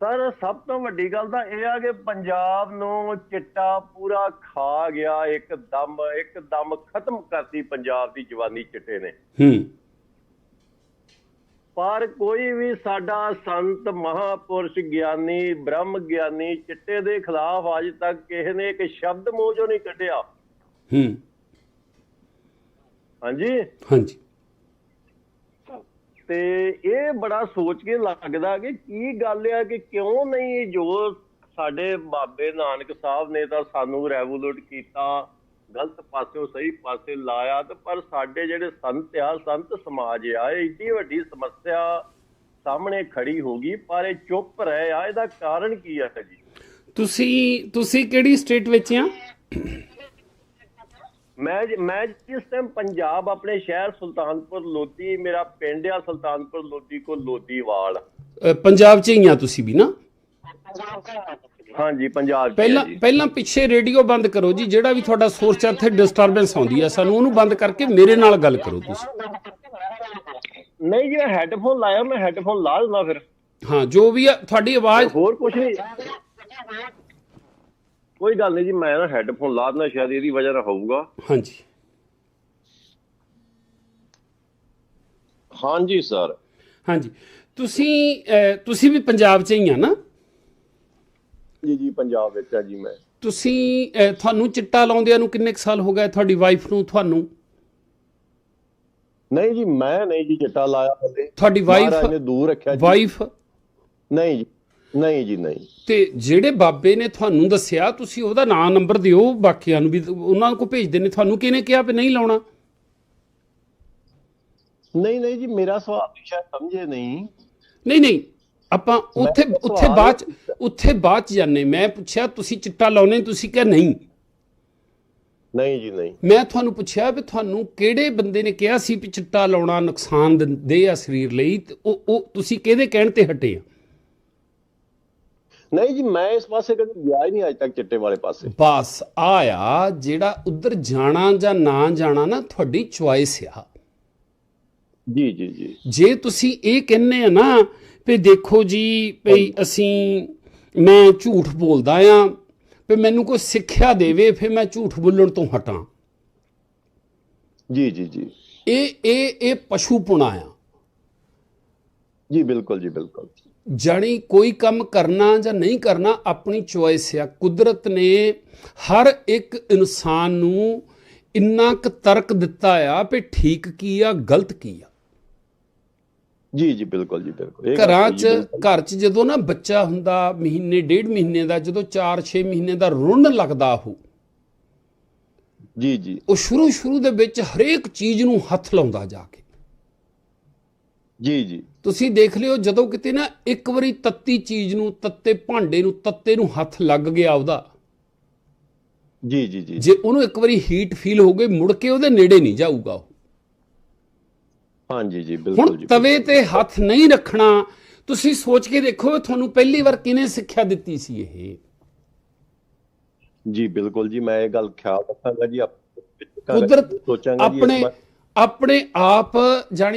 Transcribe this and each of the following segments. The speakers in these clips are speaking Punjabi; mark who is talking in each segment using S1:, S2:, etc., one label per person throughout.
S1: ਸਰ ਸਭ ਤੋਂ ਵੱਡੀ ਗੱਲ ਤਾਂ ਇਹ ਆ ਕਿ ਪੰਜਾਬ ਨੂੰ ਚਿੱਟਾ ਪੂਰਾ ਖਾ ਗਿਆ ਇੱਕਦਮ ਇੱਕਦਮ ਖਤਮ ਕਰਤੀ ਪੰਜਾਬ ਦੀ ਜਵਾਨੀ ਚਿੱਟੇ ਨੇ।
S2: ਹੂੰ।
S1: ਪਰ ਕੋਈ ਵੀ ਸਾਡਾ ਸੰਤ ਮਹਾਪੁਰਸ਼ ਗਿਆਨੀ ਬ੍ਰਹਮ ਗਿਆਨੀ ਚਿੱਟੇ ਦੇ ਖਿਲਾਫ ਅੱਜ ਤੱਕ ਕਿਸੇ ਨੇ ਇੱਕ ਸ਼ਬਦ ਮੂੰਹ ਚੋਂ ਨਹੀਂ ਕੱਢਿਆ।
S2: ਹੂੰ।
S1: ਹਾਂਜੀ?
S2: ਹਾਂਜੀ।
S1: ਤੇ ਇਹ ਬੜਾ ਸੋਚ ਕੇ ਲੱਗਦਾ ਕਿ ਕੀ ਗੱਲ ਆ ਕਿ ਕਿਉਂ ਨਹੀਂ ਜੋ ਸਾਡੇ ਬਾਬੇ ਨਾਨਕ ਸਾਹਿਬ ਨੇ ਤਾਂ ਸਾਨੂੰ ਰੈਵੋਲੂਟ ਕੀਤਾ, ਗਲਤ ਪਾਸਿਓਂ ਸਹੀ ਪਾਸੇ ਲਾਇਆ ਤੇ ਪਰ ਸਾਡੇ ਜਿਹੜੇ ਸੰਤ ਆ, ਸੰਤ ਸਮਾਜ ਆ, ਇਹ ਏਡੀ ਵੱਡੀ ਸਮੱਸਿਆ ਸਾਹਮਣੇ ਖੜੀ ਹੋ ਗਈ, ਪਰ ਇਹ ਚੁੱਪ ਰਹੇ ਆ, ਇਹਦਾ ਕਾਰਨ ਕੀ ਆ ਜੀ?
S2: ਤੁਸੀਂ ਤੁਸੀਂ ਕਿਹੜੀ ਸਟੇਟ ਵਿੱਚ ਆ?
S1: ਮੈਂ ਮੈਂ ਜਿਸ ਟਾਈਮ ਪੰਜਾਬ ਆਪਣੇ ਸ਼ਹਿਰ ਸੁਲਤਾਨਪੁਰ ਲੋਧੀ ਮੇਰਾ ਪਿੰਡ ਆ ਸੁਲਤਾਨਪੁਰ ਲੋਧੀ ਕੋ ਲੋਧੀਵਾਲ।
S2: ਪੰਜਾਬ 'ਚ ਹੀ ਆ ਤੁਸੀਂ ਵੀ ਨਾ?
S1: ਹਾਂਜੀ ਪੰਜਾਬ
S2: ਪਹਿਲਾਂ। ਪਹਿਲਾਂ ਪਿੱਛੇ ਰੇਡੀਓ ਬੰਦ ਕਰੋ ਜੀ ਜਿਹੜਾ ਵੀ ਤੁਹਾਡਾ ਸੋਰਸ ਹੈ ਇੱਥੇ ਡਿਸਟਰਬੈਂਸ ਆਉਂਦੀ ਹੈ ਸਾਨੂੰ ਉਹਨੂੰ ਬੰਦ ਕਰਕੇ ਮੇਰੇ ਨਾਲ ਗੱਲ ਕਰੋ ਤੁਸੀਂ।
S1: ਨਹੀਂ ਜੀ ਮੈਂ ਹੈੱਡਫੋਨ ਲਾਇਆ ਮੈਂ ਹੈੱਡਫੋਨ ਲਾ ਦਿੰਦਾ ਫਿਰ।
S2: ਹਾਂ ਜੋ ਵੀ ਆ ਤੁਹਾਡੀ ਆਵਾਜ਼
S1: ਹੋਰ ਕੁਝ ਨਹੀਂ। ਕੋਈ ਗੱਲ ਨਹੀਂ ਜੀ ਮੈਂ ਨਾ ਹੈੱਡਫੋਨ ਲਾ ਦਿੰਦਾ ਸ਼ਾਇਦ ਇਹਦੀ ਵਜ੍ਹਾ ਨਾਲ ਹੋਊਗਾ।
S2: ਹਾਂਜੀ।
S1: ਹਾਂਜੀ ਸਰ
S2: ਹਾਂਜੀ। ਤੁਸੀਂ ਤੁਸੀਂ ਵੀ ਪੰਜਾਬ 'ਚ ਹੀ ਆ ਨਾ?
S1: ਜੀ ਜੀ ਪੰਜਾਬ ਵਿੱਚ ਆ ਜੀ ਮੈਂ।
S2: ਤੁਸੀਂ ਤੁਹਾਨੂੰ ਚਿੱਟਾ ਲਾਉਂਦਿਆਂ ਨੂੰ ਕਿੰਨੇ ਸਾਲ ਹੋ ਗਏ? ਤੁਹਾਡੀ ਵਾਈਫ ਨੂੰ ਤੁਹਾਨੂੰ?
S1: ਨਹੀਂ ਜੀ ਮੈਂ ਨਹੀਂ ਜੀ ਚਿੱਟਾ ਲਾਇਆ ਹਲੇ।
S2: ਤੁਹਾਡੀ ਵਾਈਫ
S1: ਨੇ ਦੂਰ ਰੱਖਿਆ ਜੀ।
S2: ਵਾਈਫ
S1: ਨਹੀਂ ਜੀ। ਨਹੀਂ ਜੀ ਨਹੀਂ।
S2: ਤੇ ਜਿਹੜੇ ਬਾਬੇ ਨੇ ਤੁਹਾਨੂੰ ਦੱਸਿਆ ਤੁਸੀਂ ਉਹਦਾ ਨਾਂ ਨੰਬਰ ਦਿਓ ਬਾਕੀਆਂ ਨੂੰ ਵੀ ਉਹਨਾਂ ਕੋ ਭੇਜਦੇ ਨੇ ਤੁਹਾਨੂੰ ਕਿਹਨੇ ਕਿਹਾ ਵੀ ਨਹੀਂ ਲਾਉਣਾ?
S1: ਨਹੀਂ ਨਹੀਂ ਜੀ ਮੇਰਾ ਸਵਾਲ ਤੁਸੀਂ ਸ਼ਾਇਦ ਸਮਝੇ ਨਹੀਂ।
S2: ਨਹੀਂ ਨਹੀਂ ਆਪਾਂ ਉੱਥੇ ਉੱਥੇ ਬਾਅਦ 'ਚ- ਉੱਥੇ ਬਾਅਦ ਚ ਜਾਣੇ ਮੈਂ ਪੁੱਛਿਆ ਤੁਸੀਂ ਚਿੱਟਾ ਲਾਉਨੇ ਤੁਸੀਂ ਕਿਹਾ ਨਹੀਂ।
S1: ਨਹੀਂ ਜੀ ਨਹੀਂ।
S2: ਮੈਂ ਤੁਹਾਨੂੰ ਪੁੱਛਿਆ ਵੀ ਤੁਹਾਨੂੰ ਕਿਹੜੇ ਬੰਦੇ ਨੇ ਕਿਹਾ ਸੀ ਵੀ ਚਿੱਟਾ ਲਾਉਣਾ ਨੁਕਸਾਨ ਦਿੰਦੇ ਆ ਸਰੀਰ ਲਈ ਉਹ ਉਹ ਤੁਸੀਂ ਕਿਹਦੇ ਕਹਿਣ ਤੇ ਹਟੇ ਆ?
S1: ਨਹੀਂ ਜੀ ਮੈਂ ਇਸ ਪਾਸੇ ਕਦੇ ਗਿਆ ਹੀ ਨਹੀਂ ਅੱਜ ਤੱਕ ਚਿੱਟੇ ਵਾਲੇ ਪਾਸੇ।
S2: ਬਸ ਆਇਆ ਜਿਹੜਾ ਉਧਰ ਜਾਣਾ ਜਾਂ ਨਾ ਜਾਣਾ ਨਾ ਤੁਹਾਡੀ ਚੁਆਇਸ ਆ।
S1: ਜੀ ਜੀ ਜੀ।
S2: ਜੇ ਤੁਸੀਂ ਇਹ ਕਹਿੰਦੇ ਆ ਨਾ ਵੀ ਦੇਖੋ ਜੀ ਭਈ ਅਸੀਂ ਮੈਂ ਝੂਠ ਬੋਲਦਾ ਆ ਵੀ ਮੈਨੂੰ ਕੋਈ ਸਿੱਖਿਆ ਦੇਵੇ ਫਿਰ ਮੈਂ ਝੂਠ ਬੋਲਣ ਤੋਂ ਹਟਾਂ।
S1: ਜੀ ਜੀ ਜੀ।
S2: ਇਹ ਇਹ ਇਹ ਪਸ਼ੂਪੁਣਾ ਆ।
S1: ਜੀ ਬਿਲਕੁਲ ਜੀ ਬਿਲਕੁਲ।
S2: ਜਾਣੀ ਕੋਈ ਕੰਮ ਕਰਨਾ ਜਾਂ ਨਹੀਂ ਕਰਨਾ ਆਪਣੀ ਚੁਆਇਸ ਆ। ਕੁਦਰਤ ਨੇ ਹਰ ਇੱਕ ਇਨਸਾਨ ਨੂੰ ਇੰਨਾ ਕੁ ਤਰਕ ਦਿੱਤਾ ਆ ਵੀ ਠੀਕ ਕੀ ਆ ਗਲਤ ਕੀ ਆ।
S1: ਜੀ ਜੀ ਬਿਲਕੁਲ ਜੀ ਬਿਲਕੁਲ।
S2: ਘਰਾਂ 'ਚ। ਘਰ 'ਚ ਜਦੋਂ ਨਾ ਬੱਚਾ ਹੁੰਦਾ ਮਹੀਨੇ ਡੇਢ ਮਹੀਨੇ ਦਾ ਜਦੋਂ 4-6 ਮਹੀਨੇ ਦਾ ਰੁੰਨ ਲੱਗਦਾ ਉਹ
S1: ਜੀ ਜੀ।
S2: ਉਹ ਸ਼ੁਰੂ ਸ਼ੁਰੂ ਦੇ ਵਿੱਚ ਹਰੇਕ ਚੀਜ਼ ਨੂੰ ਹੱਥ ਲਾਉਂਦਾ ਜਾ ਕੇ।
S1: ਜੀ ਜੀ।
S2: ਤੁਸੀਂ ਦੇਖ ਲਿਓ ਜਦੋਂ ਕਿਤੇ ਨਾ ਇੱਕ ਵਾਰੀ ਤੱਤੀ ਚੀਜ਼ ਨੂੰ ਤੱਤੇ ਭਾਂਡੇ ਨੂੰ ਤੱਤੇ ਨੂੰ ਹੱਥ ਲੱਗ ਗਿਆ ਉਹਦਾ।
S1: ਜੀ ਜੀ ਜੀ।
S2: ਜੇ ਉਹਨੂੰ ਇੱਕ ਵਾਰੀ ਹੀਟ ਫੀਲ ਹੋ ਗਈ ਮੁੜ ਕੇ ਉਹਦੇ ਨੇੜੇ ਨਹੀਂ ਜਾਊਗਾ ਉਹ।
S1: ਹਾਂਜੀ ਜੀ ਬਿਲਕੁਲ
S2: ਹੁਣ
S1: ਜੀ
S2: ਤਵੇ ਤੇ ਹੱਥ ਨਹੀਂ ਰੱਖਣਾ ਤੁਸੀਂ ਸੋਚ ਕੇ ਦੇਖੋ ਤੁਹਾਨੂੰ ਪਹਿਲੀ ਵਾਰ ਕਿਹਨੇ ਸਿੱਖਿਆ ਦਿੱਤੀ ਸੀ ਇਹ?
S1: ਜੀ ਬਿਲਕੁਲ ਜੀ ਮੈਂ ਇਹ ਗੱਲ ਖਿਆਲ ਰੱਖਾਂਗਾ ਜੀ ਆਪ-
S2: ਕੁਦਰਤ
S1: ਸੋਚਾਂਗਾ ਜੀ ਇਸ
S2: ਆਪਣੇ ਆਪਣੇ ਆਪ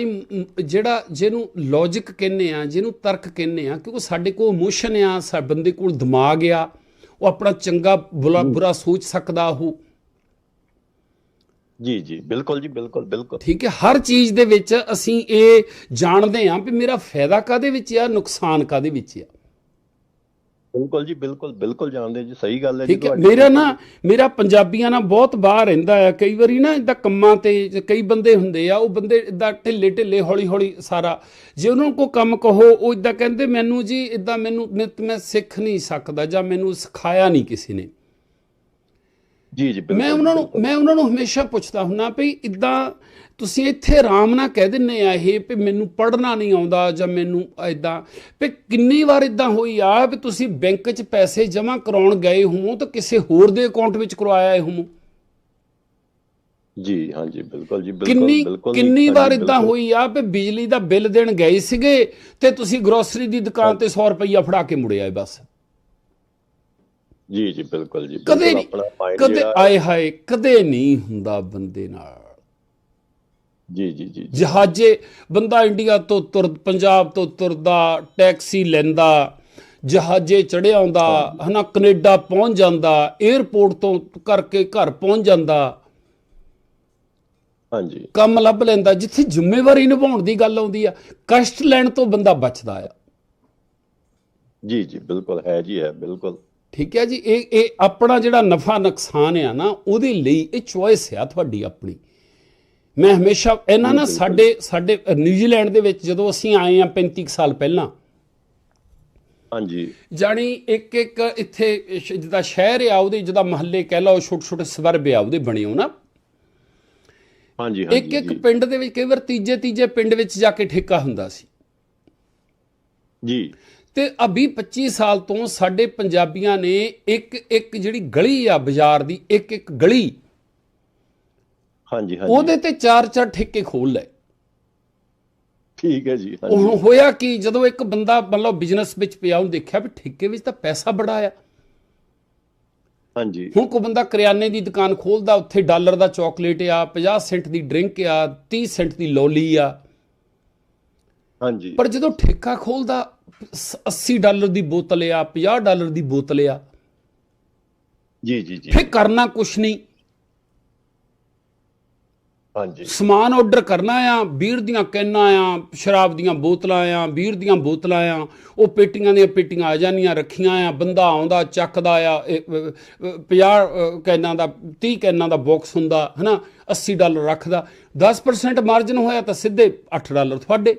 S2: ਮ, ਜਿਹੜਾ ਜਿਹਨੂੰ ਲੌਜੀਕ ਕਹਿੰਦੇ ਆ ਜਿਹਨੂੰ ਤਰਕ ਕਹਿੰਦੇ ਆ ਕਿਉਂਕਿ ਸਾਡੇ ਕੋਲ ਇਮੋਸ਼ਨ ਆ ਸਾਡੇ ਬੰਦੇ ਕੋਲ ਦਿਮਾਗ ਆ ਉਹ ਆਪਣਾ ਚੰਗਾ ਬੁਰਾ ਬੁਰਾ ਸੋਚ ਸਕਦਾ ਉਹ।
S1: ਜੀ ਜੀ ਬਿਲਕੁਲ ਜੀ ਬਿਲਕੁਲ ਬਿਲਕੁਲ।
S2: ਠੀਕ ਹੈ ਹਰ ਚੀਜ਼ ਦੇ ਵਿੱਚ ਅਸੀਂ ਇਹ ਜਾਣਦੇ ਆ ਵੀ ਮੇਰਾ ਫਾਇਦਾ ਕਾਦੇ ਵਿੱਚ ਆ ਨੁਕਸਾਨ ਕਾਦੇ ਵਿੱਚ ਆ।
S1: ਬਿਲਕੁਲ ਜੀ ਬਿਲਕੁਲ ਬਿਲਕੁਲ ਜਾਣਦੇ ਜੀ ਸਹੀ ਗੱਲ ਹੈ ਜੀ ਤੁਹਾਡੀ।
S2: ਮੇਰਾ ਨਾ ਮੇਰਾ ਪੰਜਾਬੀਆਂ ਨਾਲ ਬਹੁਤ ਬਾਹਰ ਰਹਿੰਦਾ ਆ ਕਈ ਵਾਰੀ ਨਾ ਇਦਾਂ ਕੰਮਾਂ ਤੇ ਕਈ ਬੰਦੇ ਹੁੰਦੇ ਆ ਉਹ ਬੰਦੇ ਇਦਾਂ ਢਿੱਲੇ ਢਿੱਲੇ ਹੌਲੀ ਹੌਲੀ ਸਾਰਾ ਜੇ ਉਹਨਾਂ ਨੂੰ ਕੋਈ ਕੰਮ ਕਹੋ ਉਹ ਇਦਾਂ ਕਹਿੰਦੇ ਮੈਨੂੰ ਜੀ ਇਦਾਂ ਮੈਨੂੰ ਨਿਤ ਮੈਂ ਸਿੱਖ ਨਹੀਂ ਸਕਦਾ ਜਾਂ ਮੈਨੂੰ ਸਿਖਾਇਆ ਨਹੀਂ ਕਿਸੇ ਨੇ
S1: ਜੀ ਜੀ ਬਿਲਕੁਲ
S2: ਮੈਂ ਉਹਨਾਂ ਨੂੰ ਮੈਂ ਉਹਨਾਂ ਨੂੰ ਹਮੇਸ਼ਾ ਪੁੱਛਦਾ ਹੁੰਨਾ ਵੀ ਇਦਾਂ ਤੁਸੀਂ ਇੱਥੇ ਆਰਾਮ ਨਾਲ ਕਹਿ ਦਿੰਨੇ ਆ ਇਹ ਵੀ ਮੈਨੂੰ ਪੜ੍ਹਨਾ ਨਹੀਂ ਆਉਂਦਾ ਜਾਂ ਮੈਨੂੰ ਇਦਾਂ ਵੀ ਕਿੰਨੀ ਵਾਰ ਇਦਾਂ ਹੋਈ ਆ ਵੀ ਤੁਸੀਂ ਬੈਂਕ 'ਚ ਪੈਸੇ ਜਮ੍ਹਾਂ ਕਰਾਉਣ ਗਏ ਹੋ ਤਾਂ ਕਿਸੇ ਹੋਰ ਦੇ ਅਕਾਊਂਟ ਵਿੱਚ ਕਰਵਾਇਆ ਹੋ
S1: ਜੀ ਹਾਂਜੀ ਬਿਲਕੁਲ ਜੀ ਬਿਲਕੁਲ
S2: ਕਿੰਨੀ
S1: ਬਿਲਕੁਲ
S2: ਕਿੰਨੀ ਵਾਰ ਇਦਾਂ। ਹੋਈ ਆ ਵੀ ਬਿਜਲੀ ਦਾ ਬਿੱਲ ਦੇਣ ਗਏ ਸੀਗੇ ਤੇ ਤੁਸੀਂ ਗਰੋਸਰੀ ਦੀ ਦੁਕਾਨ ਤੇ 100 ਰੁਪਈਆ ਫੜਾ ਕੇ ਮੁੜੇ ਆਏ ਬਸ।
S1: ਜੀ ਜੀ ਬਿਲਕੁਲ ਜੀ
S2: ਕਦੇ ਨਹੀਂ ਕਦੇ ਆਏ ਹਾਏ ਕਦੇ ਨਹੀਂ ਹੁੰਦਾ ਬੰਦੇ ਨਾਲ।
S1: ਜੀ ਜੀ ਜੀ
S2: ਜਹਾਜ਼ੇ ਬੰਦਾ ਇੰਡੀਆ ਤੋਂ ਤੁਰ ਪੰਜਾਬ ਤੋਂ ਤੁਰਦਾ ਟੈਕਸੀ ਲੈਂਦਾ ਜਹਾਜ਼ੇ ਚੜਿਆ ਆਉਂਦਾ ਹਨਾ ਕੈਨੇਡਾ ਪਹੁੰਚ ਜਾਂਦਾ 에ਅਰਪੋਰਟ ਤੋਂ ਕਰਕੇ ਘਰ ਪਹੁੰਚ ਜਾਂਦਾ।
S1: ਹਾਂਜੀ।
S2: ਕੰਮ ਲੱਭ ਲੈਂਦਾ ਜਿੱਥੇ ਜ਼ਿੰਮੇਵਾਰੀ ਨਿਭਾਉਣ ਦੀ ਗੱਲ ਆਉਂਦੀ ਆ ਕਸ਼ਟ ਲੈਣ ਤੋਂ ਬੰਦਾ ਬਚਦਾ ਆ।
S1: ਜੀ ਜੀ ਬਿਲਕੁਲ ਹੈ ਜੀ ਹੈ ਬਿਲਕੁਲ।
S2: ਠੀਕ ਹੈ ਜੀ ਇਹ ਇਹ ਆਪਣਾ ਜਿਹੜਾ ਨਫਾ ਨੁਕਸਾਨ ਆ ਨਾ ਉਹਦੇ ਲਈ ਇਹ ਚੋਇਸ ਆ ਤੁਹਾਡੀ ਆਪਣੀ। ਮੈਂ ਹਮੇਸ਼ਾ ਇਹਨਾਂ ਨਾ ਸਾਡੇ ਸਾਡੇ ਨਿਊਜ਼ੀਲੈਂਡ ਦੇ ਵਿੱਚ ਜਦੋਂ ਅਸੀਂ ਆਏ ਆ 35 ਕੁ ਸਾਲ ਪਹਿਲਾਂ।
S1: ਹਾਂਜੀ।
S2: ਜਾਣੀ ਇੱਕ ਇੱਕ ਇੱਥੇ ਜਿੱਦਾਂ ਸ਼ਹਿਰ ਆ ਉਹਦੇ ਜਿੱਦਾਂ ਮਹੱਲੇ ਕਹਿ ਲਓ ਛੋਟੇ ਛੋਟੇ ਸਵਰਬ ਆ ਉਹਦੇ ਬਣੇ ਹੋ ਨਾ।
S1: ਹਾਂਜੀ
S2: ਇੱਕ
S1: ਹਾਂਜੀ
S2: ਇੱਕ
S1: ਜੀ।
S2: ਪਿੰਡ ਦੇ ਵਿੱਚ ਕਈ ਵਾਰ ਤੀਜੇ ਤੀਜੇ ਪਿੰਡ ਵਿੱਚ ਜਾ ਕੇ ਠੇਕਾ ਹੁੰਦਾ ਸੀ।
S1: ਜੀ।
S2: ਤੇ ਆ 20 25 ਸਾਲ ਤੋਂ ਸਾਡੇ ਪੰਜਾਬੀਆਂ ਨੇ ਇੱਕ ਇੱਕ ਜਿਹੜੀ ਗਲੀ ਆ ਬਾਜ਼ਾਰ ਦੀ ਇੱਕ ਇੱਕ ਗਲੀ
S1: ਹਾਂਜੀ ਹਾਂਜੀ।
S2: ਉਹਦੇ ਤੇ ਚਾਰ ਚਾਰ ਠੇਕੇ ਖੋਲ ਲਏ।
S1: ਠੀਕ ਹੈ ਜੀ ਹਾਂਜੀ।
S2: ਹੁਣ ਹੋਇਆ ਕਿ ਜਦੋਂ ਇੱਕ ਬੰਦਾ ਮਤਲਬ ਬਿਜ਼ਨਸ ਵਿੱਚ ਪਿਆ ਉਹਨੇ ਦੇਖਿਆ ਵੀ ਠੇਕੇ ਵਿੱਚ ਤਾਂ ਪੈਸਾ ਬੜਾ ਆ।
S1: ਹਾਂਜੀ।
S2: ਹੁਣ ਕੋ ਬੰਦਾ ਕਰਿਆਨੇ ਦੀ ਦੁਕਾਨ ਖੋਲਦਾ ਉੱਥੇ ਡਾਲਰ ਦਾ ਚਾਕਲੇਟ ਆ 50 ਸੈਂਟ ਦੀ ਡਰਿੰਕ ਆ 30 ਸੈਂਟ ਦੀ ਲੋਲੀ ਆ।
S1: ਹਾਂਜੀ।
S2: ਪਰ ਜਦੋਂ ਠੇਕਾ ਖੋਲਦਾ 80 ਡਾਲਰ ਦੀ ਬੋਤਲ ਆ 50 ਡਾਲਰ ਦੀ ਬੋਤਲ ਆ।
S1: ਜੀ ਜੀ ਜੀ।
S2: ਫਿਰ ਕਰਨਾ ਕੁਛ ਨਹੀਂ।
S1: ਹਾਂਜੀ।
S2: ਸਮਾਨ ਆਰਡਰ ਕਰਨਾ ਆ ਬੀਰ ਦੀਆਂ ਕੈਨਾਂ ਆ ਸ਼ਰਾਬ ਦੀਆਂ ਬੋਤਲਾਂ ਆ ਬੀਰ ਦੀਆਂ ਬੋਤਲਾਂ ਆ ਉਹ ਪੇਟੀਆਂ ਦੀਆਂ ਪੇਟੀਆਂ ਆ ਜਾਣੀਆਂ ਰੱਖੀਆਂ ਆ ਬੰਦਾ ਆਉਂਦਾ ਚੱਕਦਾ ਆ 50 ਕੈਨਾਂ ਦਾ 30 ਕੈਨਾਂ ਦਾ ਬਾਕਸ ਹੁੰਦਾ ਹਨਾ 80 ਡਾਲਰ ਰੱਖਦਾ। 10% ਮਾਰਜਨ ਹੋਇਆ ਤਾਂ ਸਿੱਧੇ 8 ਡਾਲਰ ਤੁਹਾਡੇ।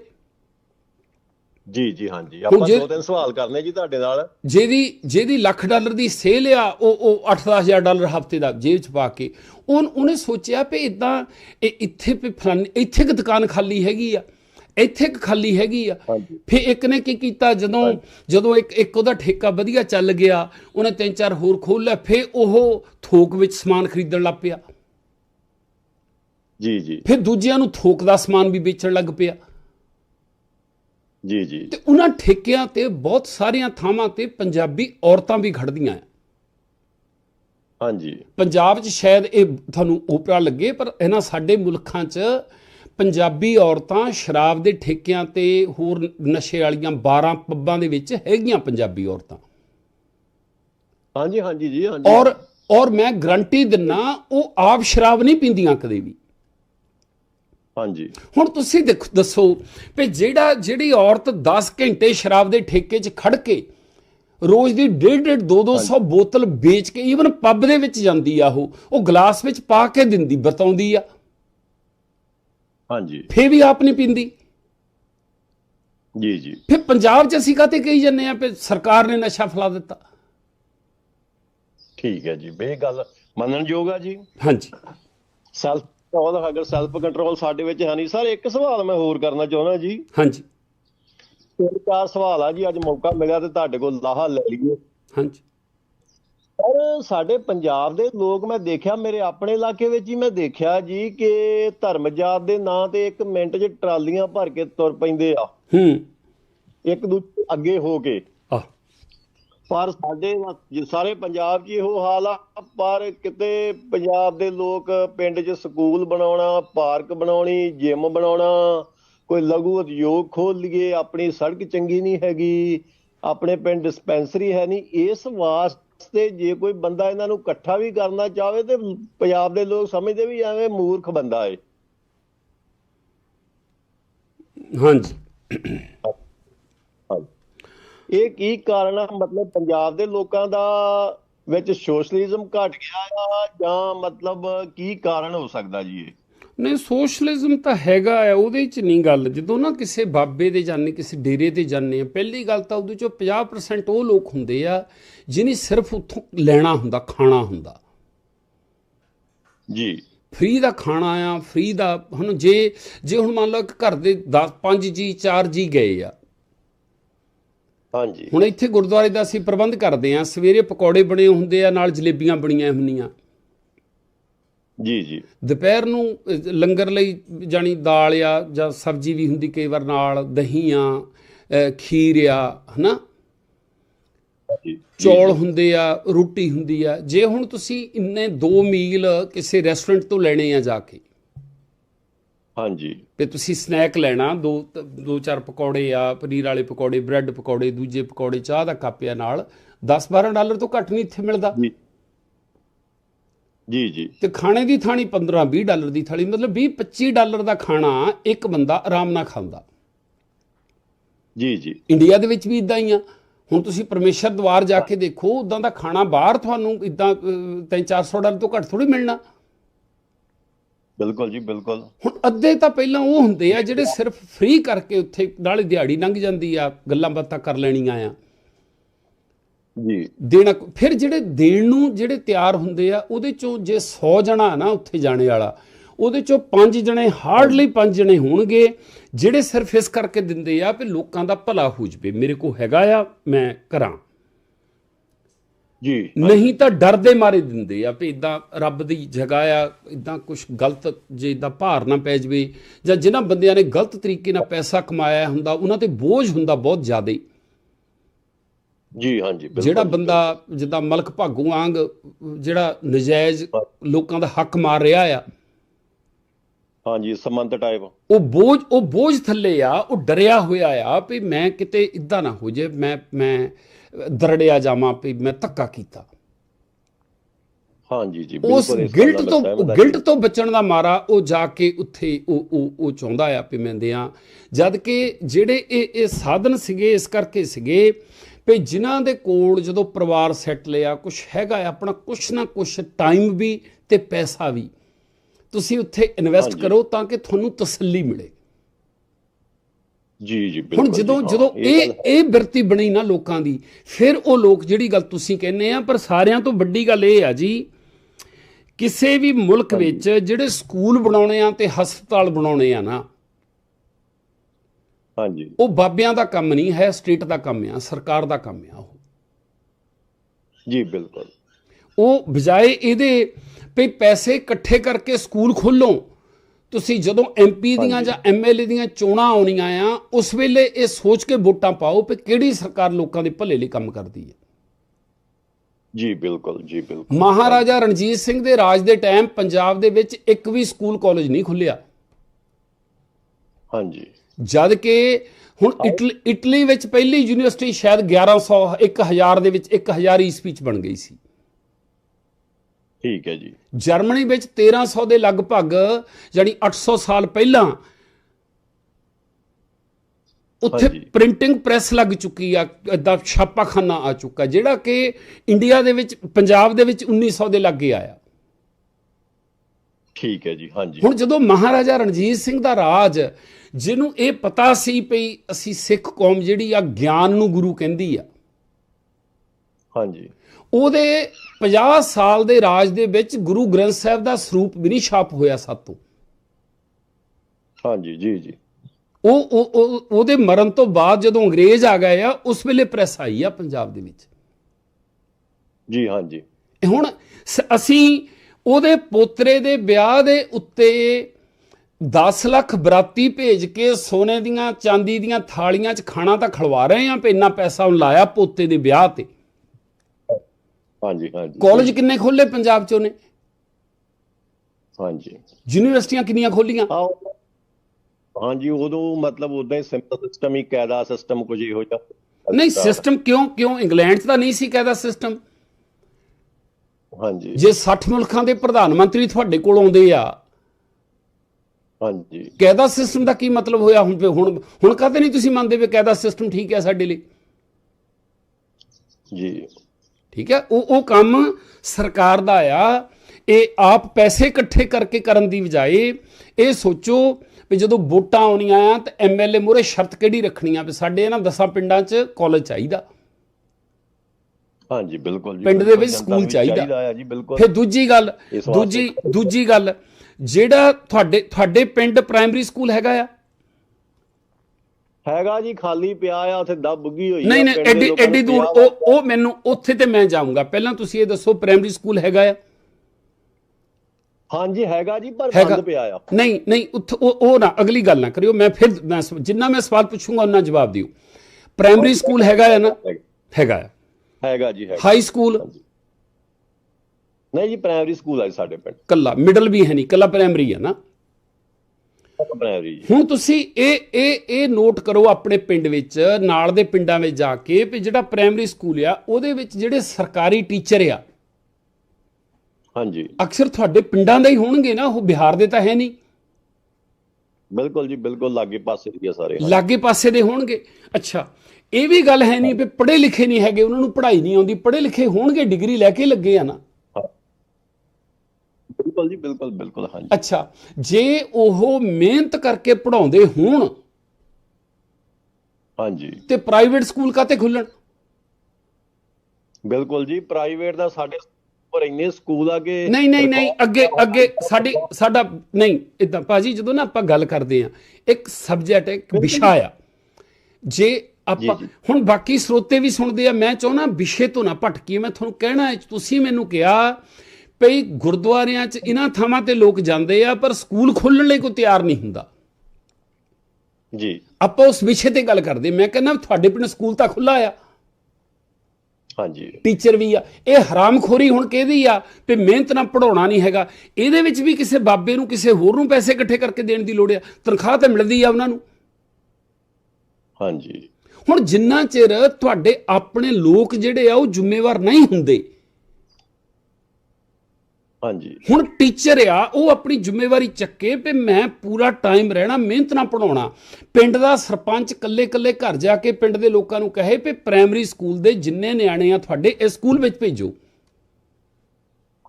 S1: ਜੀ ਜੀ ਹਾਂਜੀ ਆਪਾਂ ਦੋ ਤਿੰਨ ਸਵਾਲ ਕਰਨੇ ਜੀ ਤੁਹਾਡੇ ਨਾਲ।
S2: ਜਿਹਦੀ ਜਿਹਦੀ ਲੱਖ ਡਾਲਰ ਦੀ ਸੇਲ ਆ ਉਹ ਉਹ 8-10000 ਡਾਲਰ ਹਫ਼ਤੇ ਦਾ ਜੇਬ ਚ ਪਾ ਕੇ ਉਹਨ ਉਹਨੇ ਸੋਚਿਆ ਵੀ ਇਦਾਂ ਇੱਥੇ ਇੱਥੇ ਇੱਕ ਦੁਕਾਨ ਖਾਲੀ ਹੈਗੀ ਆ ਇੱਥੇ ਇੱਕ ਖਾਲੀ ਹੈਗੀ ਆ। ਫਿਰ ਇੱਕ ਨੇ ਕੀ ਕੀਤਾ? ਜਦੋਂ ਜਦੋਂ ਇੱਕ ਇੱਕ ਉਹਦਾ ਠੇਕਾ ਵਧੀਆ ਚੱਲ ਗਿਆ ਉਹਨੇ ਤਿੰਨ ਚਾਰ ਹੋਰ ਖੋਲ ਲਿਆ ਫਿਰ ਉਹ ਥੋਕ ਵਿੱਚ ਸਮਾਨ ਖਰੀਦਣ ਲੱਗ ਪਿਆ।
S1: ਜੀ ਜੀ।
S2: ਫਿਰ ਦੂਜਿਆਂ ਨੂੰ ਥੋਕ ਦਾ ਸਮਾਨ ਵੀ ਵੇਚਣ ਲੱਗ ਪਿਆ।
S1: ਜੀ ਜੀ।
S2: ਤੇ ਉਹਨਾਂ ਠੇਕਿਆਂ ਤੇ ਬਹੁਤ ਸਾਰੀਆਂ ਥਾਵਾਂ ਤੇ ਪੰਜਾਬੀ ਔਰਤਾਂ ਵੀ ਖੜਦੀਆਂ ਆ
S1: ਹਾਂਜੀ।
S2: ਪੰਜਾਬ 'ਚ ਸ਼ਾਇਦ ਇਹ ਤੁਹਾਨੂੰ ਓਪਰਾ ਲੱਗੇ ਪਰ ਇਹਨਾਂ ਸਾਡੇ ਮੁਲਕਾਂ 'ਚ ਪੰਜਾਬੀ ਔਰਤਾਂ ਸ਼ਰਾਬ ਦੇ ਠੇਕਿਆਂ ਤੇ ਹੋਰ ਨਸ਼ੇ ਵਾਲੀਆਂ 12 ਪੱਬਾਂ ਦੇ ਵਿੱਚ ਹੈਗੀਆਂ ਪੰਜਾਬੀ ਔਰਤਾਂ।
S1: ਹਾਂਜੀ ਹਾਂਜੀ ਜੀ ਹਾਂਜੀ।
S2: ਔਰ ਔਰ ਮੈਂ ਗਰੰਟੀ ਦਿੰਨਾ ਉਹ ਆਪ ਸ਼ਰਾਬ ਨਹੀਂ ਪੀਂਦੀਆਂ ਕਦੇ ਵੀ।
S1: ਹਾਂਜੀ।
S2: ਹੁਣ ਤੁਸੀਂ ਦੇਖੋ ਦੱਸੋ ਵੀ ਜਿਹੜਾ ਜਿਹੜੀ ਔਰਤ 10 ਘੰਟੇ ਸ਼ਰਾਬ ਦੇ ਠੇਕੇ 'ਚ ਖੜ ਕੇ ਰੋਜ਼ ਦੀ 1.5 2-200 ਬੋਤਲ ਵੇਚ ਕੇ ਈਵਨ ਪੱਬ ਦੇ ਵਿੱਚ ਜਾਂਦੀ ਆ ਉਹ ਉਹ ਗਲਾਸ ਵਿੱਚ ਪਾ ਕੇ ਦਿੰਦੀ ਵਰਤਾਉਂਦੀ ਆ।
S1: ਹਾਂਜੀ।
S2: ਫੇਰ ਵੀ ਆਪ ਨਹੀਂ ਪੀਂਦੀ।
S1: ਜੀ ਜੀ।
S2: ਫਿਰ ਪੰਜਾਬ 'ਚ ਅਸੀਂ ਕਾਤੇ ਕਹੀ ਜੰਨੇ ਆ ਵੀ ਸਰਕਾਰ ਨੇ ਨਸ਼ਾ ਫੈਲਾ ਦਿੱਤਾ?
S1: ਠੀਕ ਹੈ ਜੀ ਬੇ ਗੱਲ ਮੰਨਣਯੋਗ ਆ ਜੀ।
S2: ਹਾਂਜੀ।
S1: ਸੈਲਫ ਕੰਟਰੋਲ ਅਗਰ ਸੈਲਫ ਕੰਟਰੋਲ ਸਾਡੇ ਵਿੱਚ ਹੈ ਨਹੀਂ ਸਰ ਇੱਕ ਸਵਾਲ ਮੈਂ ਹੋਰ ਕਰਨਾ ਚਾਹੁੰਦਾ ਜੀ।
S2: ਹਾਂਜੀ।
S1: ਤਿੰਨ ਚਾਰ ਸਵਾਲ ਆ ਜੀ ਅੱਜ ਮੌਕਾ ਮਿਲਿਆ ਤੇ ਤੁਹਾਡੇ ਕੋਲ ਲਾਹਾ ਲੈ ਲਈਏ।
S2: ਹਾਂਜੀ।
S1: ਸਰ ਸਾਡੇ ਪੰਜਾਬ ਦੇ ਲੋਕ ਮੈਂ ਦੇਖਿਆ ਮੇਰੇ ਆਪਣੇ ਇਲਾਕੇ ਵਿੱਚ ਹੀ ਮੈਂ ਦੇਖਿਆ ਜੀ ਕਿ ਧਰਮ ਜਾਤ ਦੇ ਨਾਂ ਤੇ ਇੱਕ ਮਿੰਟ 'ਚ ਟਰਾਲੀਆਂ ਭਰ ਕੇ ਤੁਰ ਪੈਂਦੇ ਆ।
S2: ਹੂੰ।
S1: ਇੱਕ ਦੂਜੇ ਅੱਗੇ ਹੋ ਕੇ। ਪਰ ਸਾਡੇ ਸਾਰੇ ਪੰਜਾਬ 'ਚ ਇਹੋ ਹਾਲ ਆ, ਪਰ ਕਿਤੇ ਪੰਜਾਬ ਦੇ ਲੋਕ ਪਿੰਡ 'ਚ ਸਕੂਲ ਬਣਾਉਣਾ, ਪਾਰਕ ਬਣਾਉਣੀ ਜਿਮ ਬਣਾਉਣਾ, ਕੋਈ ਲਘੂ ਉਦਯੋਗ ਖੋਲ ਲਈਏ, ਆਪਣੀ ਸੜਕ ਚੰਗੀ ਨਹੀਂ ਹੈਗੀ, ਆਪਣੇ ਪਿੰਡ ਡਿਸਪੈਂਸਰੀ ਹੈ ਨਹੀਂ, ਇਸ ਵਾਸਤੇ ਜੇ ਕੋਈ ਬੰਦਾ ਇਹਨਾਂ ਨੂੰ ਇਕੱਠਾ ਵੀ ਕਰਨਾ ਚਾਹਵੇ ਤੇ ਪੰਜਾਬ ਦੇ ਲੋਕ ਸਮਝਦੇ ਵੀ ਐਵੇਂ ਮੂਰਖ ਬੰਦਾ ਏ।
S2: ਹਾਂਜੀ।
S1: ਇਹ ਕੀ ਕਾਰਨ ਆ? ਮਤਲਬ ਪੰਜਾਬ ਦੇ ਲੋਕਾਂ ਦਾ ਵਿੱਚ ਸੋਸ਼ਲਿਜ਼ਮ ਘਟ ਗਿਆ ਆ ਜਾਂ ਮਤਲਬ ਕੀ ਕਾਰਨ ਹੋ ਸਕਦਾ ਜੀ ਇਹ?
S2: ਨਹੀਂ ਸੋਸ਼ਲਿਜ਼ਮ ਤਾਂ ਹੈਗਾ ਹੈ ਉਹਦੇ 'ਚ ਨਹੀਂ ਗੱਲ। ਜਦੋਂ ਨਾ ਕਿਸੇ ਬਾਬੇ ਦੇ ਜਾਣੇ ਕਿਸੇ ਡੇਰੇ ਤੇ ਜਾਣੇ ਆ ਪਹਿਲੀ ਗੱਲ ਤਾਂ ਉਹਦੇ 'ਚੋਂ 50% ਉਹ ਲੋਕ ਹੁੰਦੇ ਆ ਜਿਹਨੇ ਸਿਰਫ ਉੱਥੋਂ ਲੈਣਾ ਹੁੰਦਾ ਖਾਣਾ ਹੁੰਦਾ।
S1: ਜੀ।
S2: ਫ੍ਰੀ ਦਾ ਖਾਣਾ ਆ ਫ੍ਰੀ ਦਾ ਹੁਣ ਜੇ ਜੇ ਹੁਣ ਮੰਨ ਲਓ ਇੱਕ ਘਰ ਦੇ 10 5 ਜੀ 4 ਜੀ ਗਏ ਆ
S1: ਹਾਂਜੀ।
S2: ਹੁਣ ਇੱਥੇ ਗੁਰਦੁਆਰੇ ਦਾ ਅਸੀਂ ਪ੍ਰਬੰਧ ਕਰਦੇ ਆ ਸਵੇਰੇ ਪਕੌੜੇ ਬਣੇ ਹੁੰਦੇ ਆ ਨਾਲ ਜਲੇਬੀਆਂ ਬਣੀਆਂ ਹੁੰਦੀਆਂ।
S1: ਜੀ ਜੀ।
S2: ਦੁਪਹਿਰ ਨੂੰ ਲੰਗਰ ਲਈ ਜਾਣੀ ਦਾਲ ਆ ਜਾਂ ਸਬਜ਼ੀ ਵੀ ਹੁੰਦੀ ਕਈ ਵਾਰ ਨਾਲ ਦਹੀਂ ਆ ਖੀਰ ਆ ਹਨਾ ਚੌਲ ਹੁੰਦੇ ਆ ਰੋਟੀ ਹੁੰਦੀ ਆ। ਜੇ ਹੁਣ ਤੁਸੀਂ ਇੰਨੇ ਦੋ ਮੀਲ ਕਿਸੇ ਰੈਸਟੋਰੈਂਟ ਤੋਂ ਲੈਣੇ ਆ ਜਾ ਕੇ
S1: ਹਾਂਜੀ।
S2: ਤੇ ਤੁਸੀਂ ਸਨੈਕ ਲੈਣਾ ਦੋ ਦੋ ਚਾਰ ਪਕੌੜੇ ਆ ਪਨੀਰ ਵਾਲੇ ਪਕੌੜੇ ਬ੍ਰੈਡ ਪਕੌੜੇ ਦੂਜੇ ਪਕੌੜੇ ਚਾਹ ਦਾ ਕੱਪ ਆ ਨਾਲ 10 12 ਡਾਲਰ ਤੋਂ ਘੱਟ ਨਹੀਂ ਇੱਥੇ ਮਿਲਦਾ।
S1: ਜੀ। ਜੀ
S2: ਤੇ ਖਾਣੇ ਦੀ ਥਾਣੀ 15 20 ਡਾਲਰ ਦੀ ਥਾਲੀ ਮਤਲਬ 20 25 ਡਾਲਰ ਦਾ ਖਾਣਾ ਇੱਕ ਬੰਦਾ ਆਰਾਮ ਨਾਲ ਖਾਂਦਾ।
S1: ਜੀ ਜੀ।
S2: ਇੰਡੀਆ ਦੇ ਵਿੱਚ ਵੀ ਇਦਾਂ ਹੀ ਆ। ਹੁਣ ਤੁਸੀਂ ਪਰਮੇਸ਼ਰ ਦਵਾਰ ਜਾ ਕੇ ਦੇਖੋ ਉਦਾਂ ਦਾ ਖਾਣਾ ਬਾਹਰ ਤੁਹਾਨੂੰ ਇਦਾਂ 3-400 ਡਾਲਰ ਤੋਂ ਘੱਟ ਥੋੜੀ ਮਿਲਣਾ।
S1: ਬਿਲਕੁਲ ਜੀ ਬਿਲਕੁਲ।
S2: ਹੁਣ ਅੱਧੇ ਤਾਂ ਪਹਿਲਾਂ ਉਹ ਹੁੰਦੇ ਆ ਜਿਹੜੇ ਸਿਰਫ ਫ੍ਰੀ ਕਰਕੇ ਉੱਥੇ ਨਾਲੇ ਦਿਹਾੜੀ ਲੰਘ ਜਾਂਦੀ ਆ ਗੱਲਾਂ ਬਾਤਾਂ ਕਰ ਲੈਣੀਆਂ ਆ।
S1: ਜੀ।
S2: ਦੇਣਾ ਫਿਰ ਜਿਹੜੇ ਦੇਣ ਨੂੰ ਜਿਹੜੇ ਤਿਆਰ ਹੁੰਦੇ ਆ ਉਹਦੇ ਚੋਂ ਜੇ 100 ਜਣਾ ਨਾ ਉੱਥੇ ਜਾਣੇ ਵਾਲਾ ਉਹਦੇ ਚੋਂ 5 ਜਣੇ ਹਾਰਡਲੀ 5 ਜਣੇ ਹੋਣਗੇ ਜਿਹੜੇ ਸਿਰਫ ਇਸ ਕਰਕੇ ਦਿੰਦੇ ਆ ਵੀ ਲੋਕਾਂ ਦਾ ਭਲਾ ਹੋ ਜਵੇ। ਮੇਰੇ ਕੋ ਹੈਗਾ ਆ ਮੈਂ ਕਰਾਂ।
S1: ਜੀ।
S2: ਨਹੀਂ ਤਾਂ ਡਰ ਦੇ ਮਾਰੇ ਦਿੰਦੇ ਆ ਵੀ ਇਦਾਂ ਰੱਬ ਦੀ ਜਗ੍ਹਾ ਆ ਇਦਾਂ ਕੁਝ ਗਲਤ ਜੇ ਇਦਾਂ ਭਾਰ ਨਾ ਪੈ ਜਵੇ ਜਾਂ ਜਿਨ੍ਹਾਂ ਬੰਦਿਆਂ ਨੇ ਗਲਤ ਤਰੀਕੇ ਨਾਲ ਪੈਸਾ ਕਮਾਇਆ ਹੁੰਦਾ ਉਹਨਾਂ ਤੇ ਬੋਝ ਹੁੰਦਾ ਬਹੁਤ ਜ਼ਿਆਦਾ।
S1: ਜੀ ਹਾਂਜੀ
S2: ਜਿਹੜਾ ਬੰਦਾ ਜਿੱਦਾਂ ਮਲਕ ਭਾਗੂ ਵਾਂਗ ਜਿਹੜਾ ਨਜਾਇਜ਼ ਲੋਕਾਂ ਦਾ ਹੱਕ ਮਾਰ ਰਿਹਾ ਆ
S1: ਹਾਂਜੀ ਸਮੰਤ ਟਾਈਪ
S2: ਉਹ ਬੋਝ ਉਹ ਬੋਝ ਥੱਲੇ ਆ ਉਹ ਡਰਿਆ ਹੋਇਆ ਆ ਵੀ ਮੈਂ ਕਿਤੇ ਇਦਾਂ ਨਾ ਹੋ ਜੇ ਮੈਂ ਮੈਂ ਦਰੜਿਆ ਜਾਵਾਂ ਵੀ ਮੈਂ ਧੱਕਾ ਕੀਤਾ।
S1: ਹਾਂਜੀ ਜੀ
S2: ਉਸ ਗਿਲਟ ਤੋਂ ਗਿਲਟ ਤੋਂ ਬਚਣ ਦਾ ਮਾਰਾ ਉਹ ਜਾ ਕੇ ਉੱਥੇ ਉਹ ਉਹ ਉਹ ਚਾਹੁੰਦਾ ਆ ਵੀ ਮੈਂ ਦਿਆਂ। ਜਦ ਕਿ ਜਿਹੜੇ ਇਹ ਇਹ ਸਾਧਨ ਸੀਗੇ ਇਸ ਕਰਕੇ ਸੀਗੇ ਵੀ ਜਿਨ੍ਹਾਂ ਦੇ ਕੋਲ ਜਦੋਂ ਪਰਿਵਾਰ ਸੈੱਟ ਲਿਆ ਕੁਝ ਹੈਗਾ ਆਪਣਾ ਕੁਛ ਨਾ ਕੁਛ ਟਾਈਮ ਵੀ ਤੇ ਪੈਸਾ ਵੀ। ਤੁਸੀਂ ਉੱਥੇ ਇਨਵੈਸਟ। ਕਰੋ ਤਾਂ ਕਿ ਤੁਹਾਨੂੰ ਤਸੱਲੀ ਮਿਲੇ।
S1: ਜੀ ਜੀ
S2: ਹੁਣ
S1: ਬਿਲਕੁਲ
S2: ਜਦੋਂ
S1: ਜੀ, ਹਾਂ,
S2: ਜਦੋਂ
S1: ਇਹ
S2: ਇਹ ਬਿਰਤੀ ਬਣੀ ਨਾ ਲੋਕਾਂ ਦੀ ਫਿਰ ਉਹ ਲੋਕ ਜਿਹੜੀ ਗੱਲ ਤੁਸੀਂ ਕਹਿੰਦੇ ਆ ਪਰ ਸਾਰਿਆਂ ਤੋਂ ਵੱਡੀ ਗੱਲ ਇਹ ਆ ਜੀ ਕਿਸੇ ਵੀ ਮੁਲਕ ਵਿੱਚ ਜਿਹੜੇ ਸਕੂਲ ਬਣਾਉਣੇ ਆ ਤੇ ਹਸਪਤਾਲ ਬਣਾਉਣੇ ਆ ਨਾ
S1: ਹਾਂਜੀ।
S2: ਉਹ ਬਾਬਿਆਂ ਦਾ ਕੰਮ ਨਹੀਂ ਹੈ ਸਟੇਟ ਦਾ ਕੰਮ ਆ ਸਰਕਾਰ ਦਾ ਕੰਮ ਆ ਉਹ।
S1: ਜੀ ਬਿਲਕੁਲ।
S2: ਉਹ ਬਜਾਏ ਇਹਦੇ ਵੀ ਪੈਸੇ ਇਕੱਠੇ ਕਰਕੇ ਸਕੂਲ ਖੋਲੋ। ਤੁਸੀਂ ਜਦੋਂ ਐਮਪੀ ਦੀਆਂ ਜਾਂ ਐਮਐਲਏ ਦੀਆਂ ਚੋਣਾਂ ਆਉਣੀਆਂ ਆ ਉਸ ਵੇਲੇ ਇਹ ਸੋਚ ਕੇ ਵੋਟਾਂ ਪਾਓ ਕਿ ਕਿਹੜੀ ਸਰਕਾਰ ਲੋਕਾਂ ਦੇ ਭਲੇ ਲਈ ਕੰਮ ਕਰਦੀ ਹੈ।
S1: ਜੀ ਬਿਲਕੁਲ ਜੀ ਬਿਲਕੁਲ।
S2: ਮਹਾਰਾਜਾ ਰਣਜੀਤ ਸਿੰਘ ਦੇ ਰਾਜ ਦੇ ਟਾਈਮ ਪੰਜਾਬ ਦੇ ਵਿੱਚ ਇੱਕ ਵੀ ਸਕੂਲ ਕਾਲਜ ਨਹੀਂ ਖੁੱਲਿਆ।
S1: ਹਾਂਜੀ।
S2: ਜਦ ਕਿ ਹੁਣ ਇਟਲੀ ਇਟਲੀ ਵਿੱਚ ਪਹਿਲੀ ਯੂਨੀਵਰਸਿਟੀ ਸ਼ਾਇਦ 1100 1000 ਦੇ ਵਿੱਚ 1000 ਈਸਵੀ ਚ ਬਣ ਗਈ ਸੀ।
S1: ਠੀਕ ਹੈ ਜੀ।
S2: ਜਰਮਨੀ ਵਿੱਚ 1300 ਦੇ ਲਗਭਗ ਯਾਨੀ 800 ਸਾਲ ਪਹਿਲਾਂ ਉੱਥੇ। ਪ੍ਰਿੰਟਿੰਗ ਪ੍ਰੈਸ ਲੱਗ ਚੁੱਕੀ ਆ ਇਦਾਂ ਛਾਪਾਖਾਨਾ ਆ ਚੁੱਕਾ ਜਿਹੜਾ ਕਿ ਇੰਡੀਆ ਦੇ ਵਿੱਚ ਪੰਜਾਬ ਦੇ ਵਿੱਚ 1900 ਦੇ ਲਾਗੇ ਆਇਆ।
S1: ਠੀਕ ਹੈ ਜੀ ਹਾਂਜੀ।
S2: ਹੁਣ ਜਦੋਂ ਮਹਾਰਾਜਾ ਰਣਜੀਤ ਸਿੰਘ ਦਾ ਰਾਜ ਜਿਹਨੂੰ ਇਹ ਪਤਾ ਸੀ ਪਈ ਅਸੀਂ ਸਿੱਖ ਕੌਮ ਜਿਹੜੀ ਆ ਗਿਆਨ ਨੂੰ ਗੁਰੂ ਕਹਿੰਦੀ ਆ।
S1: ਹਾਂਜੀ।
S2: ਉਹਦੇ 50 ਸਾਲ ਦੇ ਰਾਜ ਦੇ ਵਿੱਚ ਗੁਰੂ ਗ੍ਰੰਥ ਸਾਹਿਬ ਦਾ ਸਰੂਪ ਵੀ ਨਹੀਂ ਛਾਪ ਹੋਇਆ ਸਾਤੋਂ।
S1: ਹਾਂਜੀ ਜੀ ਜੀ।
S2: ਉਹ ਉਹ- ਉਹ- ਉਹਦੇ ਮਰਨ ਤੋਂ ਬਾਅਦ ਜਦੋਂ ਅੰਗਰੇਜ਼ ਆ ਗਏ ਆ ਉਸ ਵੇਲੇ ਪ੍ਰੈਸ ਆਈ ਆ ਪੰਜਾਬ ਦੇ ਵਿੱਚ।
S1: ਜੀ ਹਾਂਜੀ।
S2: ਹੁਣ ਅਸੀਂ ਉਹਦੇ ਪੋਤਰੇ ਦੇ ਵਿਆਹ ਦੇ ਉੱਤੇ 10 ਲੱਖ ਬਰਾਤੀ ਭੇਜ ਕੇ ਸੋਨੇ ਦੀਆਂ ਚਾਂਦੀ ਦੀਆਂ ਥਾਲੀਆਂ 'ਚ ਖਾਣਾ ਤਾਂ ਖਲਵਾ ਰਹੇ ਆ ਵੀ ਇੰਨਾ ਪੈਸਾ ਉਹ ਲਾਇਆ ਪੋਤੇ ਦੇ ਵਿਆਹ ਤੇ।
S1: ਹਾਂਜੀ ਹਾਂਜੀ।
S2: ਕਾਲਜ ਕਿੰਨੇ ਖੋਲੇ ਪੰਜਾਬ 'ਚ ਉਹਨੇ
S1: ਹਾਂਜੀ।
S2: ਯੂਨੀਵਰਸਿਟੀਆਂ ਕਿੰਨੀਆਂ ਖੋਲੀਆਂ
S1: ਹਾਂਜੀ ਉਦੋਂ ਮਤਲਬ ਉਦਾਂ ਹੀ ਸਿੰਪਲ ਸਿਸਟਮ ਹੀ ਕਾਇਦਾ ਸਿਸਟਮ ਕੁਝ ਇਹੋ ਜਿਹਾ।
S2: ਨਹੀਂ ਸਿਸਟਮ ਕਿਉਂ ਕਿਉਂ? ਇੰਗਲੈਂਡ 'ਚ ਤਾਂ ਨਹੀਂ ਸੀ ਕਾਇਦਾ ਸਿਸਟਮ
S1: ਹਾਂਜੀ।
S2: ਜੇ 60 ਮੁਲਕਾਂ ਦੇ ਪ੍ਰਧਾਨ ਮੰਤਰੀ ਤੁਹਾਡੇ ਕੋਲ ਆਉਂਦੇ ਆ
S1: ਹਾਂਜੀ।
S2: ਕਾਇਦਾ ਸਿਸਟਮ ਦਾ ਕੀ ਮਤਲਬ ਹੋਇਆ? ਹੁਣ ਹੁਣ ਹੁਣ ਕਦੇ ਨਹੀਂ ਤੁਸੀਂ ਮੰਨਦੇ ਵੀ ਕਾਇਦਾ ਸਿਸਟਮ ਠੀਕ ਹੈ ਸਾਡੇ ਲਈ?
S1: ਜੀ।
S2: ਠੀਕ ਹੈ? ਉਹ ਉਹ ਕੰਮ ਸਰਕਾਰ ਦਾ ਆ। ਇਹ ਆਪ ਪੈਸੇ ਇਕੱਠੇ ਕਰਕੇ ਕਰਨ ਦੀ ਬਜਾਏ ਇਹ ਸੋਚੋ ਵੀ ਜਦੋਂ ਵੋਟਾਂ ਆਉਣੀਆਂ ਆ ਤਾਂ ਐਮਐਲਏ ਮੂਹਰੇ ਸ਼ਰਤ ਕਿਹੜੀ ਰੱਖਣੀ ਆ ਵੀ ਸਾਡੇ ਇਹਨਾਂ ਦਸਾਂ ਪਿੰਡਾਂ 'ਚ ਕਾਲਜ ਚਾਹੀਦਾ।
S1: ਹਾਂਜੀ ਬਿਲਕੁਲ ਜੀ।
S2: ਪਿੰਡ ਦੇ ਵਿੱਚ ਸਕੂਲ ਚਾਹੀਦਾ। ਫਿਰ ਦੂਜੀ ਗੱਲ ਦੂਜੀ ਦੂਜੀ ਗੱਲ ਜਿਹੜਾ ਤੁਹਾਡੇ ਤੁਹਾਡੇ ਪਿੰਡ ਪ੍ਰਾਇਮਰੀ ਸਕੂਲ ਹੈਗਾ ਆ
S1: ਹੈਗਾ ਜੀ ਖਾਲੀ ਪਿਆ ਆ ਉੱਥੇ ਦੱਬ ਬੁੱਗੀ ਹੋਈ
S2: ਨਹੀਂ ਨਹੀਂ ਐਡੀ ਐਡੀ ਦੂਰ ਉਹ ਉਹ ਮੈਨੂੰ ਉੱਥੇ ਤੇ ਮੈਂ ਜਾਊਂਗਾ। ਪਹਿਲਾਂ ਤੁਸੀਂ ਇਹ ਦੱਸੋ ਪ੍ਰਾਇਮਰੀ ਸਕੂਲ ਹੈਗਾ ਆ?
S1: ਹਾਂਜੀ ਹੈਗਾ ਜੀ ਪਰ। ਬੰਦ ਪਿਆ ਆ।
S2: ਨਹੀਂ ਨਹੀਂ ਉੱਥੇ ਉਹ ਉਹ ਨਾ ਅਗਲੀ ਗੱਲ ਨਾ ਕਰਿਓ। ਮੈਂ ਫਿਰ ਜਿੰਨਾ ਮੈਂ ਸਵਾਲ ਪੁੱਛੂੰਗਾ ਉਹਨਾਂ ਜਵਾਬ ਦਿਓ। ਪ੍ਰਾਇਮਰੀ ਸਕੂਲ ਹੈਗਾ ਆ ਨਾ? ਹੈਗਾ ਆ।
S1: ਹੈਗਾ ਜੀ ਹੈਗਾ।
S2: ਹਾਈ ਸਕੂਲ
S1: ਨਹੀਂ ਜੀ ਪ੍ਰਾਇਮਰੀ ਸਕੂਲ ਆ ਸਾਡੇ ਪਿੰਡ।
S2: ਕੱਲਾ ਮਿਡਲ ਵੀ ਹੈ ਨਹੀਂ ਕੱਲਾ ਪ੍ਰਾਇਮਰੀ ਆ ਨਾ।
S1: ਜੀ।
S2: ਹੁਣ ਤੁਸੀਂ ਇਹ ਇਹ ਇਹ ਨੋਟ ਕਰੋ ਆਪਣੇ ਪਿੰਡ ਵਿੱਚ ਨਾਲ ਦੇ ਪਿੰਡਾਂ ਵਿੱਚ ਜਾ ਕੇ ਵੀ ਜਿਹੜਾ ਪ੍ਰਾਇਮਰੀ ਸਕੂਲ ਆ ਉਹਦੇ ਵਿੱਚ ਜਿਹੜੇ ਸਰਕਾਰੀ ਟੀਚਰ ਆ।
S1: ਹਾਂਜੀ।
S2: ਅਕਸਰ ਤੁਹਾਡੇ ਪਿੰਡਾਂ ਦੇ ਹੀ ਹੋਣਗੇ ਨਾ ਉਹ ਬਿਹਾਰ ਦੇ ਤਾਂ ਹੈ ਨਹੀਂ।
S1: ਬਿਲਕੁਲ ਜੀ ਬਿਲਕੁਲ ਲਾਗੇ ਪਾਸੇ ਦੀ ਆ ਸਾਰੇ।
S2: ਲਾਗੇ ਪਾਸੇ ਦੇ ਹੋਣਗੇ। ਅੱਛਾ ਇਹ ਵੀ ਗੱਲ ਹੈ ਨਹੀਂ ਵੀ ਪੜ੍ਹੇ ਲਿਖੇ ਨਹੀਂ ਹੈਗੇ ਉਹਨਾਂ ਨੂੰ ਪੜ੍ਹਾਈ ਨਹੀਂ ਆਉਂਦੀ ਪੜ੍ਹੇ ਲਿਖੇ ਹੋਣਗੇ ਡਿਗਰੀ ਲੈ ਕੇ ਲੱਗੇ ਆ ਨਾ।
S1: ਬਿਲਕੁਲ ਜੀ ਬਿਲਕੁਲ ਬਿਲਕੁਲ ਹਾਂਜੀ।
S2: ਅੱਛਾ ਜੇ ਉਹ ਮਿਹਨਤ ਕਰਕੇ ਪੜਾਉਂਦੇ ਹੋਣ
S1: ਹਾਂਜੀ।
S2: ਤੇ ਪ੍ਰਾਈਵੇਟ ਸਕੂਲ ਕਾਤੇ ਖੁੱਲਣ?
S1: ਬਿਲਕੁਲ ਜੀ ਪ੍ਰਾਈਵੇਟ ਦਾ ਸਾਡੇ ਪਰ ਇੰਨੇ ਸਕੂਲ ਆ ਕਿ
S2: ਨਹੀਂ ਨਹੀਂ ਨਹੀਂ ਅੱਗੇ ਅੱਗੇ ਸਾਡੀ ਸਾਡਾ ਨਹੀਂ ਇਦਾਂ ਭਾਜੀ ਜਦੋਂ ਨਾ ਆਪਾਂ ਗੱਲ ਕਰਦੇ ਆ ਇੱਕ ਸਬਜੈਕਟ ਇੱਕ ਵਿਸ਼ਾ ਆ। ਜੇ ਆਪਾਂ। ਹੁਣ ਬਾਕੀ ਸਰੋਤੇ ਵੀ ਸੁਣਦੇ ਆ ਮੈਂ ਚਾਹੁੰਦਾ ਵਿਸ਼ੇ ਤੋਂ ਨਾ ਭਟਕੀਏ ਮੈਂ ਤੁਹਾਨੂੰ ਕਹਿਣਾ ਹੈ ਤੁਸੀਂ ਮੈਨੂੰ ਕਿਹਾ ਭਈ ਗੁਰਦੁਆਰਿਆਂ 'ਚ ਇਹਨਾਂ ਥਾਵਾਂ ਤੇ ਲੋਕ ਜਾਂਦੇ ਆ ਪਰ ਸਕੂਲ ਖੋਲਣ ਲਈ ਕੋਈ ਤਿਆਰ ਨਹੀਂ ਹੁੰਦਾ।
S1: ਜੀ।
S2: ਆਪਾਂ ਉਸ ਵਿਸ਼ੇ ਤੇ ਗੱਲ ਕਰਦੇ ਮੈਂ ਕਹਿੰਦਾ ਤੁਹਾਡੇ ਪਿੰਡ ਸਕੂਲ ਤਾਂ ਖੁੱਲਾ ਆ।
S1: ਹਾਂਜੀ।
S2: ਟੀਚਰ ਵੀ ਆ। ਇਹ ਹਰਾਮਖੋਰੀ ਹੁਣ ਕਿਹਦੀ ਆ? ਵੀ ਮਿਹਨਤ ਨਾਲ ਪੜਾਉਣਾ ਨਹੀਂ ਹੈਗਾ। ਇਹਦੇ ਵਿੱਚ ਵੀ ਕਿਸੇ ਬਾਬੇ ਨੂੰ ਕਿਸੇ ਹੋਰ ਨੂੰ ਪੈਸੇ ਇਕੱਠੇ ਕਰਕੇ ਦੇਣ ਦੀ ਲੋੜ ਆ। ਤਨਖਾਹ ਤਾਂ ਮਿਲਦੀ ਆ ਉਹਨਾਂ ਨੂੰ।
S1: ਹਾਂਜੀ।
S2: ਹੁਣ ਜਿੰਨਾ ਚਿਰ ਤੁਹਾਡੇ ਆਪਣੇ ਲੋਕ ਜਿਹੜੇ ਆ ਉਹ ਜ਼ਿੰਮੇਵਾਰ ਨਹੀਂ ਹੁੰਦੇ
S1: ਹਾਂਜੀ।
S2: ਹੁਣ ਟੀਚਰ ਆ ਉਹ ਆਪਣੀ ਜ਼ਿੰਮੇਵਾਰੀ ਚੱਕੇ ਵੀ ਮੈਂ ਪੂਰਾ ਟਾਈਮ ਰਹਿਣਾ ਮਿਹਨਤ ਨਾਲ ਪੜਾਉਣਾ ਪਿੰਡ ਦਾ ਸਰਪੰਚ ਕੱਲੇ ਕੱਲੇ ਘਰ ਜਾ ਕੇ ਪਿੰਡ ਦੇ ਲੋਕਾਂ ਨੂੰ ਕਹੇ ਵੀ ਪ੍ਰਾਇਮਰੀ ਸਕੂਲ ਦੇ ਜਿੰਨੇ ਨਿਆਣੇ ਆ ਤੁਹਾਡੇ ਇਸ ਸਕੂਲ ਵਿੱਚ ਭੇਜੋ।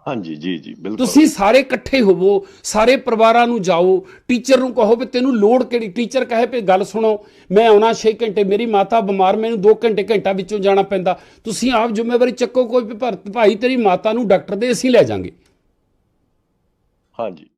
S1: ਹਾਂਜੀ ਜੀ ਜੀ ਬਿਲਕੁਲ।
S2: ਤੁਸੀਂ ਸਾਰੇ ਇਕੱਠੇ ਹੋਵੋ ਸਾਰੇ ਪਰਿਵਾਰਾਂ ਨੂੰ ਜਾਓ ਟੀਚਰ ਨੂੰ ਕਹੋ ਵੀ ਤੈਨੂੰ ਲੋੜ ਕਿਹੜੀ? ਟੀਚਰ ਕਹੇ ਵੀ ਗੱਲ ਸੁਣੋ ਮੈਂ ਆਉਣਾ 6 ਘੰਟੇ ਮੇਰੀ ਮਾਤਾ ਬਿਮਾਰ ਮੈਨੂੰ 2 ਘੰਟੇ ਘੰਟਾ ਵਿੱਚੋਂ ਜਾਣਾ ਪੈਂਦਾ। ਤੁਸੀਂ ਆਪ ਜ਼ਿੰਮੇਵਾਰੀ ਚੱਕੋ ਕੋਈ ਵੀ ਭਾਈ ਤੇਰੀ ਮਾਤਾ ਨੂੰ ਡਾਕਟਰ ਦੇ ਅਸੀਂ ਲੈ ਜਾਾਂਗੇ।
S1: ਹਾਂਜੀ